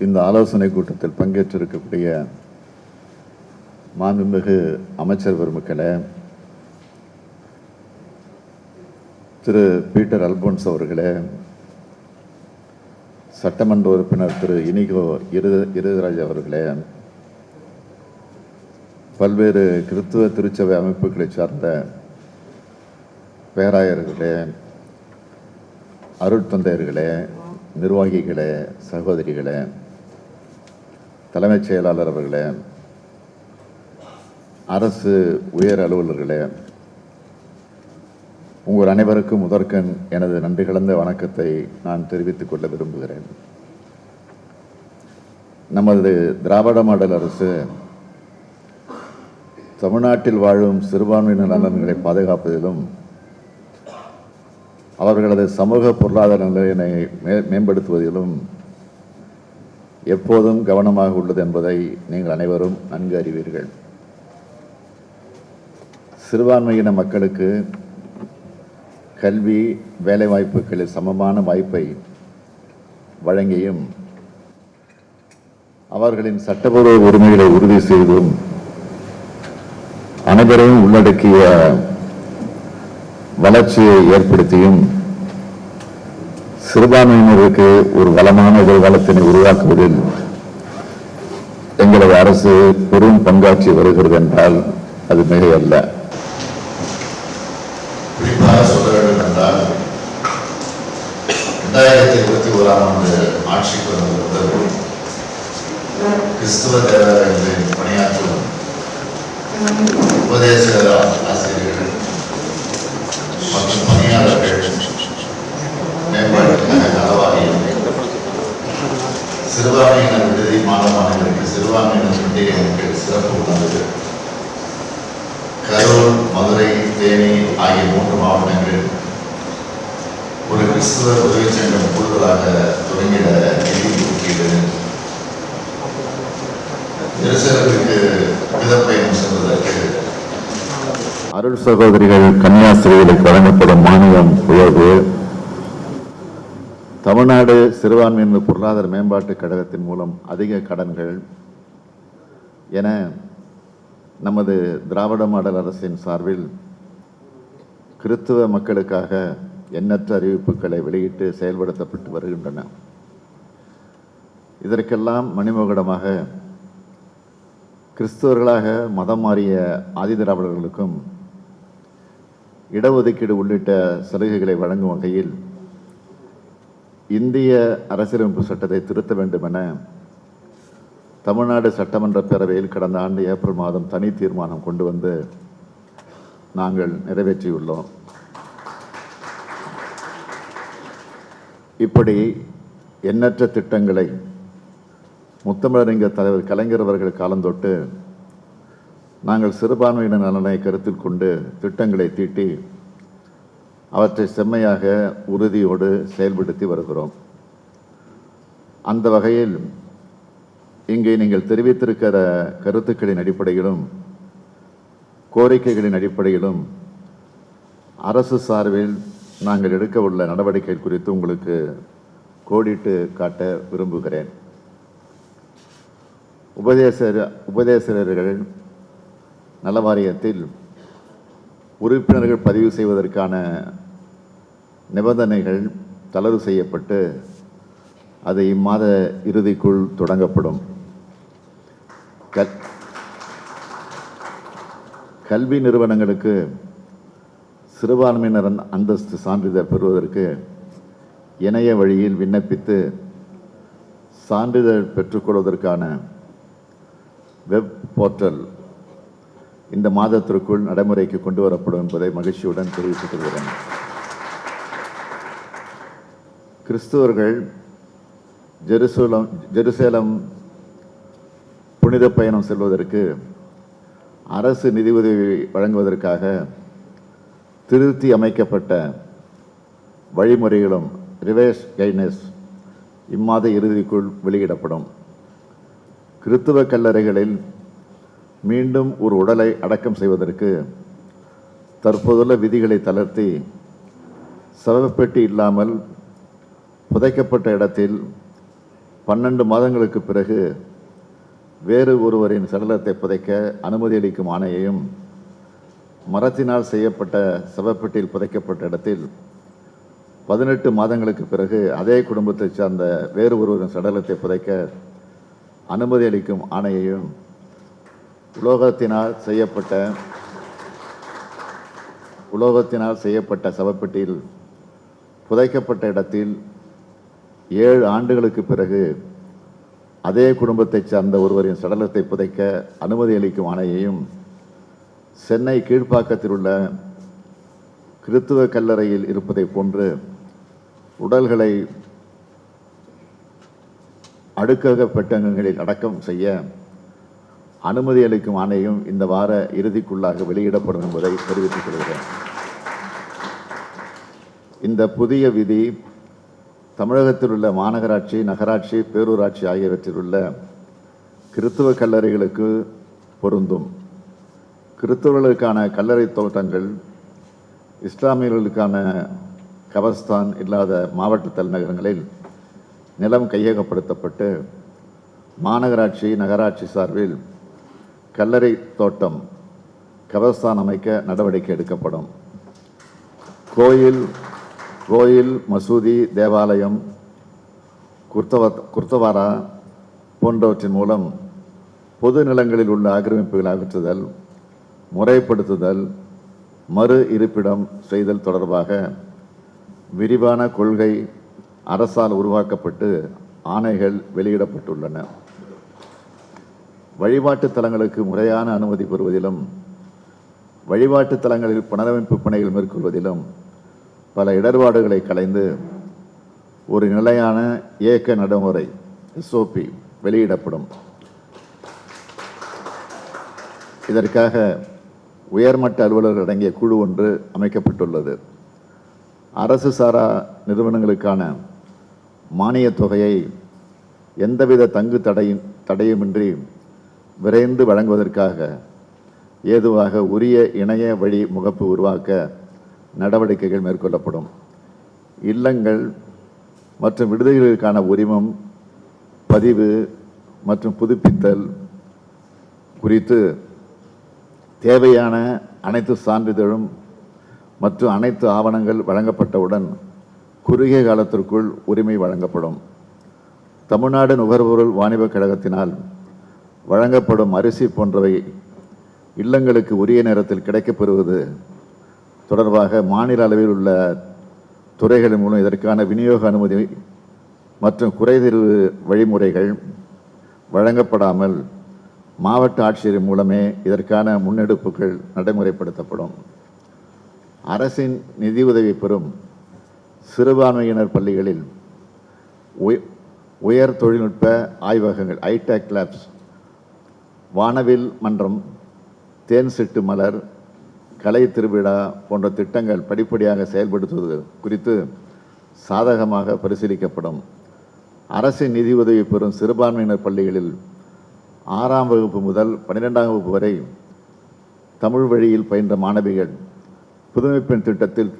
இந்த ஆலோசனை கூட்டத்தில் பங்கேற்றிருக்கக்கூடிய மாண்புமிகு அமைச்சர் பெருமக்களே திரு பீட்டர் அல்போன்ஸ் அவர்களே சட்டமன்ற உறுப்பினர் திரு இனிகோ இரு இருதராஜ் அவர்களே பல்வேறு கிறித்துவ திருச்சபை அமைப்புகளை சார்ந்த பேராயர்களே அருட்தந்தையர்களே நிர்வாகிகளே சகோதரிகளே தலைமைச் செயலாளர் அவர்களே அரசு உயர் அலுவலர்களே உங்கள் அனைவருக்கும் முதற்கண் எனது நன்றி கலந்த வணக்கத்தை நான் தெரிவித்துக் கொள்ள விரும்புகிறேன். நமது திராவிட மாடல் அரசு தமிழ்நாட்டில் வாழும் சிறுபான்மையினர் நலன்களை பாதுகாப்பதிலும் அவர்களது சமூக பொருளாதார நிலையினை மே மேம்படுத்துவதிலும் எப்போதும் கவனமாக உள்ளது என்பதை நீங்கள் அனைவரும் நன்கு அறிவீர்கள். சிறுபான்மையின மக்களுக்கு கல்வி வேலைவாய்ப்புகளில் சமமான வாய்ப்பை வழங்கியும் அவர்களின் சட்டபூர்வ உரிமைகளை உறுதி செய்தும் அனைவரையும் உள்ளடக்கிய வளர்ச்சியை ஏற்படுத்தியும் சிறுபான்மையினருக்கு ஒரு வளமான எதிர்காலத்தினை உருவாக்குவதில் எங்களது அரசு பெரும் பங்காற்றி வருகிறது என்றால் அது மிகையல்ல. குறிப்பாக சொல்ல வேண்டும் என்றால் ரெண்டாயிரத்தி இருபத்தி ஓராம் ஆண்டு ஆட்சிக்கு வந்த முதல் கிறிஸ்துவ தேவாலயங்களில் பணியாற்றும் உபதேச ஆசிரியர் சிறுபான்மையினர் மாணவர்களுக்கு சிறுபான்மையினர் பண்டிகை எனக்கு சிறப்பு உள்ளது. கரூர் மதுரை தேனி ஆகிய மூன்று மாவட்டங்களில் ஒரு கிறிஸ்துவ உதவி சங்கம் கூடுதலாக தொடங்கிட நிதி ஒதுக்கீடு. எருசலேமுக்கு விதப்பயணம் செல்வதற்கு அருள் சகோதரிகள் கன்னியாஸ்திரிகளுக்கு வழங்கப்படும் மானியம் உயர்வு. தமிழ்நாடு சிறுபான்மையினர் பொருளாதார மேம்பாட்டுக் கழகத்தின் மூலம் அதிக கடன்கள் என நமது திராவிட மாடல் அரசின் சார்பில் கிறித்துவ மக்களுக்காக எண்ணற்ற அறிவிப்புகளை வெளியிட்டு செயல்படுத்தப்பட்டு வருகின்றன. இதற்கெல்லாம் மணிமகுடமாக கிறிஸ்தவர்களாக மதம் மாறிய ஆதிதிராவிடர்களுக்கும் இடஒதுக்கீடு உள்ளிட்ட சலுகைகளை வழங்கும் வகையில் இந்திய அரசியலமைப்பு சட்டத்தை திருத்த வேண்டும் என தமிழ்நாடு சட்டமன்ற பேரவையில் கடந்த ஆண்டு ஏப்ரல் மாதம் தனி தீர்மானம் கொண்டு வந்து நாங்கள் நிறைவேற்றியுள்ளோம். இப்படி எண்ணற்ற திட்டங்களை முத்தமிழறிஞர் தலைவர் கலைஞர் அவர்கள் காலந்தொட்டு நாங்கள் சிறுபான்மையின நலனை கருத்தில் கொண்டு திட்டங்களை தீட்டி அவற்றை செம்மையாக உறுதியோடு செயல்படுத்தி வருகிறோம். அந்த வகையில் இங்கே நீங்கள் தெரிவித்திருக்கிற கருத்துக்களின் அடிப்படையிலும் கோரிக்கைகளின் அடிப்படையிலும் அரசு சார்பில் நாங்கள் எடுக்க உள்ள நடவடிக்கை குறித்து உங்களுக்கு கோடிட்டு காட்ட விரும்புகிறேன். உபதேசர் உபதேசகர்கள் நல வாரியத்தில் உறுப்பினர்கள் பதிவு செய்வதற்கான நிபந்தனைகள் தளர்வு செய்யப்பட்டு அது இம்மாத இறுதிக்குள் தொடங்கப்படும். கல் கல்வி நிறுவனங்களுக்கு சிறுபான்மையினர் அந்தஸ்து சான்றிதழ் பெறுவதற்கு இணைய வழியில் விண்ணப்பித்து சான்றிதழ் பெற்றுக்கொள்வதற்கான வெப் போர்ட்டல் இந்த மாதத்திற்குள் நடைமுறைக்கு கொண்டு வரப்படும் என்பதை மகிழ்ச்சியுடன் தெரிவித்துக் கொள்கிறேன். கிறிஸ்துவர்கள் ஜெருசலம் ஜெருசலம் புனித பயணம் செல்வதற்கு அரசு நிதியுதவி வழங்குவதற்காக திருத்தி அமைக்கப்பட்ட வழிமுறைகளும் ரிவேஷ் கைனஸ் இம்மாத இறுதிக்குள் வெளியிடப்படும். கிறித்துவ கல்லறைகளில் மீண்டும் ஒரு உடலை அடக்கம் செய்வதற்கு தற்போதுள்ள விதிகளை தளர்த்தி சவப்பெட்டி இல்லாமல் புதைக்கப்பட்ட இடத்தில் பன்னெண்டு மாதங்களுக்கு பிறகு வேறு ஒருவரின் சடலத்தை புதைக்க அனுமதி அளிக்கும் ஆணையையும் மரத்தினால் செய்யப்பட்ட சவப்பெட்டியில் புதைக்கப்பட்ட இடத்தில் பதினெட்டு மாதங்களுக்கு பிறகு அதே குடும்பத்தைச் சார்ந்த வேறு ஒருவரின் சடலத்தை புதைக்க அனுமதி அளிக்கும் ஆணையையும் உலோகத்தினால் செய்யப்பட்ட உலோகத்தினால் செய்யப்பட்ட சவப்பெட்டியில் புதைக்கப்பட்ட இடத்தில் ஏழு ஆண்டுகளுக்கு பிறகு அதே குடும்பத்தைச் சார்ந்த ஒருவரின் சடலத்தை புதைக்க அனுமதி அளிக்கும் ஆணையையும் சென்னை கீழ்ப்பாக்கத்தில் உள்ள கிறித்துவ கல்லறையில் இருப்பதைப் போன்று உடல்களை அடுக்கக பெட்டகங்களில் அடக்கம் செய்ய அனுமதி அளிக்கும் ஆணையும் இந்த வார இறுதிக்குள்ளாக வெளியிடப்படும் என்பதை தெரிவித்துக் கொள்கிறேன். இந்த புதிய விதி தமிழகத்தில் உள்ள மாநகராட்சி நகராட்சி பேரூராட்சி ஆகியவற்றில் உள்ள கிறித்துவ கல்லறைகளுக்கு பொருந்தும். கிறித்தவர்களுக்கான கல்லறை தோட்டங்கள் இஸ்லாமியர்களுக்கான கவர்ஸ்தான் இல்லாத மாவட்ட தலைநகரங்களில் நிலம் கையகப்படுத்தப்பட்டு மாநகராட்சி நகராட்சி சார்பில் கல்லறை தோட்டம் கவர்ஸ்தான் அமைக்க நடவடிக்கை எடுக்கப்படும். கோயில் கோயில் மசூதி தேவாலயம் குர்த்தவ குர்த்தவாரா போன்றவற்றின் மூலம் பொது நிலங்களில் உள்ள ஆக்கிரமிப்புகளை அகற்றுதல் முறைப்படுத்துதல் மறு இருப்பிடம் செய்தல் தொடர்பாக விரிவான கொள்கை அரசால் உருவாக்கப்பட்டு ஆணைகள் வெளியிடப்பட்டுள்ளன. வழிபாட்டு தலங்களுக்கு முறையான அனுமதி பெறுவதிலும் வழிபாட்டு தலங்களில் புனரமைப்பு பணிகள் மேற்கொள்வதிலும் பல இடர்பாடுகளை கலைந்து ஒரு நிலையான இயக்க நடைமுறை எஸ்ஓபி வெளியிடப்படும். இதற்காக உயர்மட்ட அலுவலர்கள் அடங்கிய குழு ஒன்று அமைக்கப்பட்டுள்ளது. அரசு சாரா நிறுவனங்களுக்கான மானியத் தொகையை எந்தவித தங்கு தடையும் தடையுமின்றி விரைந்து வழங்குவதற்காக ஏதுவாக உரிய இணைய வழி முகப்பு உருவாக்க நடவடிக்கைகள் மேற்கொள்ளப்படும். இல்லங்கள் மற்றும் விடுதிகளுக்கான உரிமம் பதிவு மற்றும் புதுப்பித்தல் குறித்து தேவையான அனைத்து சான்றிதழும் மற்றும் அனைத்து ஆவணங்கள் வழங்கப்பட்டவுடன் குறுகிய காலத்திற்குள் உரிமை வழங்கப்படும். தமிழ்நாடு நுகர்பொருள் வாணிபக் கழகத்தினால் வழங்கப்படும் அரிசி போன்றவை இல்லங்களுக்கு உரிய நேரத்தில் கிடைக்கப்பெறுவது தொடர்பாக மாநில அளவில் உள்ள துறைகள் மூலம் இதற்கான விநியோக அனுமதி மற்றும் குறைதீர்வு வழிமுறைகள் வழங்கப்படாமல் மாவட்ட ஆட்சியர் மூலமே இதற்கான முன்னெடுப்புகள் நடைமுறைப்படுத்தப்படும். அரசின் நிதியுதவி பெறும் சிறுபான்மையினர் பள்ளிகளில் உய- உயர் தொழில்நுட்ப ஆய்வகங்கள் ஐடெக் லேப்ஸ் வானவில் மன்றம் தேன் சிட்டு மலர் கலை திருவிழா போன்ற திட்டங்கள் படிப்படியாக செயல்படுத்துவது குறித்து சாதகமாக பரிசீலிக்கப்படும். அரசின் நிதியுதவி பெறும் சிறுபான்மையினர் பள்ளிகளில் ஆறாம் வகுப்பு முதல் பன்னிரெண்டாம் வகுப்பு வரை தமிழ் வழியில் பயின்ற மாணவிகள் புதுமைப்பெண் திட்டத்தில்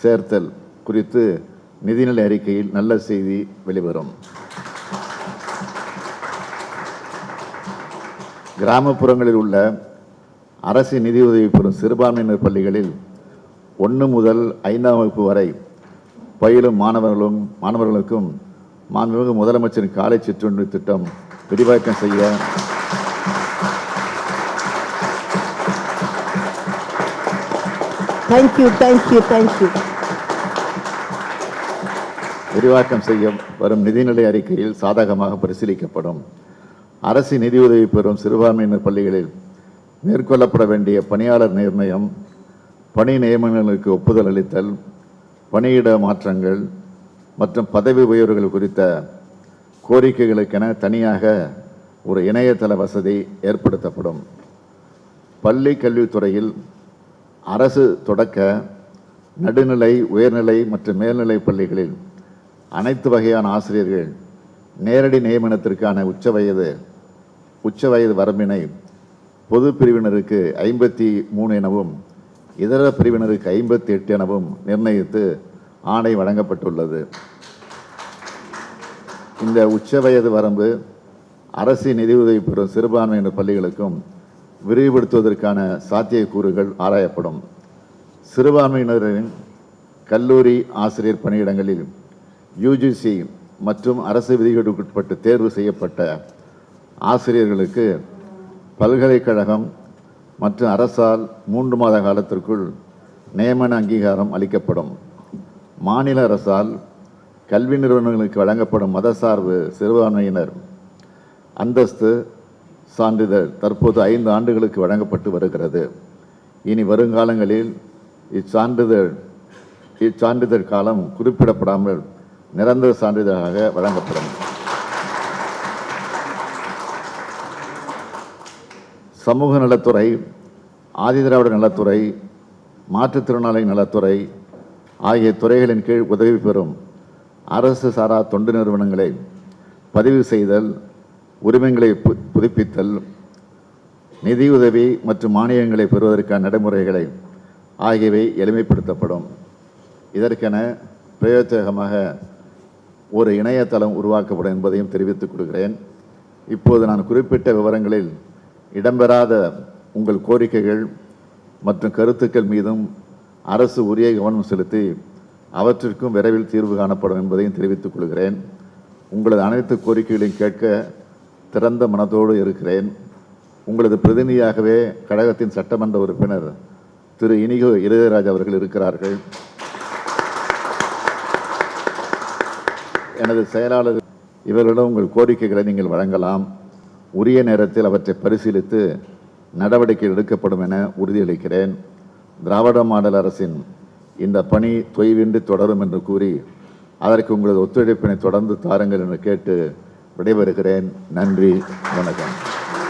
சேர்த்தல் குறித்து நிதிநிலை அறிக்கையில் நல்ல செய்தி வெளிவரும். கிராமப்புறங்களில் உள்ள அரசு நிதியுதவி பெறும் சிறுபான்மையினர் பள்ளிகளில் ஒன்று முதல் ஐந்தாம் வகுப்பு வரை பயிலும் மாணவர்களும் மாணவர்களுக்கும் மாண்புமிகு முதலமைச்சரின் காலை சிற்றுண்டி திட்டம் விரிவாக்கம் செய்ய you, thank you. விரிவாக்கம் செய்ய வரும் நிதிநிலை அறிக்கையில் சாதகமாக பரிசீலிக்கப்படும் அரசு நிதியுதவி பெறும் சிறுபான்மையினர் பள்ளிகளில் மேற்கொள்ளப்பட வேண்டிய பணியாளர் நிர்ணயம் பணி நியமனங்களுக்கு ஒப்புதல் அளித்தல் பணியிட மாற்றங்கள் மற்றும் பதவி உயர்வுகள் குறித்த கோரிக்கைகளுக்கென தனியாக ஒரு இணையதள வசதி ஏற்படுத்தப்படும். பள்ளி கல்வித்துறையில் அரசு தொடக்க நடுநிலை உயர்நிலை மற்றும் மேல்நிலை பள்ளிகளில் அனைத்து வகையான ஆசிரியர்கள் நேரடி நியமனத்திற்கான உச்ச வயது உச்ச வயது வரம்பினை பொது பிரிவினருக்கு ஐம்பத்தி மூணு எனவும் இதர பிரிவினருக்கு ஐம்பத்தி எட்டு எனவும் நிர்ணயித்து ஆணை வழங்கப்பட்டுள்ளது. இந்த உச்ச வயது வரம்பு அரசு நிதியுதவி பெறும் சிறுபான்மையினர் பள்ளிகளுக்கும் விரிவுபடுத்துவதற்கான சாத்தியக்கூறுகள் ஆராயப்படும். சிறுபான்மையினரின் கல்லூரி ஆசிரியர் பணியிடங்களில் யுஜிசி மற்றும் அரசு விதிகளுக்குட்பட்டு தேர்வு செய்யப்பட்ட ஆசிரியர்களுக்கு பல்கலைக்கழகம் மற்றும் அரசால் மூன்று மாத காலத்திற்குள் நியமன அங்கீகாரம் அளிக்கப்படும். மாநில அரசால் கல்வி நிறுவனங்களுக்கு வழங்கப்படும் மதசார்பு சிறுபான்மையினர் அந்தஸ்து சான்றிதழ் தற்போது ஐந்து ஆண்டுகளுக்கு வழங்கப்பட்டு வருகிறது. இனி வருங்காலங்களில் இச்சான்றிதழ் இச்சான்றிதழ் காலம் குறிப்பிடப்படாமல் நிரந்தர சான்றிதழாக வழங்கப்படும். சமூக நலத்துறை ஆதிதிராவிட நலத்துறை மாற்றுத்திறனாளி நலத்துறை ஆகிய துறைகளின் கீழ் உதவி பெறும் அரசு சாரா தொண்டு நிறுவனங்களை பதிவு செய்தல் உரிமங்களை பு- புதுப்பித்தல் நிதியுதவி மற்றும் மானியங்களை பெறுவதற்கான நடைமுறைகளை ஆகியவை எளிமைப்படுத்தப்படும். இதற்கென பிரயோஜகமாக ஒரு இணையதளம் உருவாக்கப்படும் என்பதையும் தெரிவித்துக் கொள்கிறேன். இப்போது நான் குறிப்பிட்ட விவரங்களில் இடம்பெறாத உங்கள் கோரிக்கைகள் மற்றும் கருத்துக்கள் மீதும் அரசு உரிய கவனம் செலுத்தி அவற்றிற்கும் விரைவில் தீர்வு காணப்படும் என்பதையும் தெரிவித்துக் கொள்கிறேன். உங்களது அனைத்து கோரிக்கைகளையும் கேட்க திறந்த மனதோடு இருக்கிறேன். உங்களது பிரதிநிதியாகவே கழகத்தின் சட்டமன்ற உறுப்பினர் திரு இனிகோ இளையராஜ் அவர்கள் இருக்கிறார்கள். எனது செயலாளர் இவர்களிடம் உங்கள் கோரிக்கைகளை நீங்கள் வழங்கலாம். உரிய நேரத்தில் அவற்றை பரிசீலித்து நடவடிக்கை எடுக்கப்படும் என உறுதியளிக்கிறேன். திராவிட மாடல் அரசின் இந்த பணி தொய்வின்றி தொடரும் என்று கூறி அதற்கு உங்களது ஒத்துழைப்பினை தொடர்ந்து தாருங்கள் என்று கேட்டு விடைபெறுகிறேன். நன்றி வணக்கம்.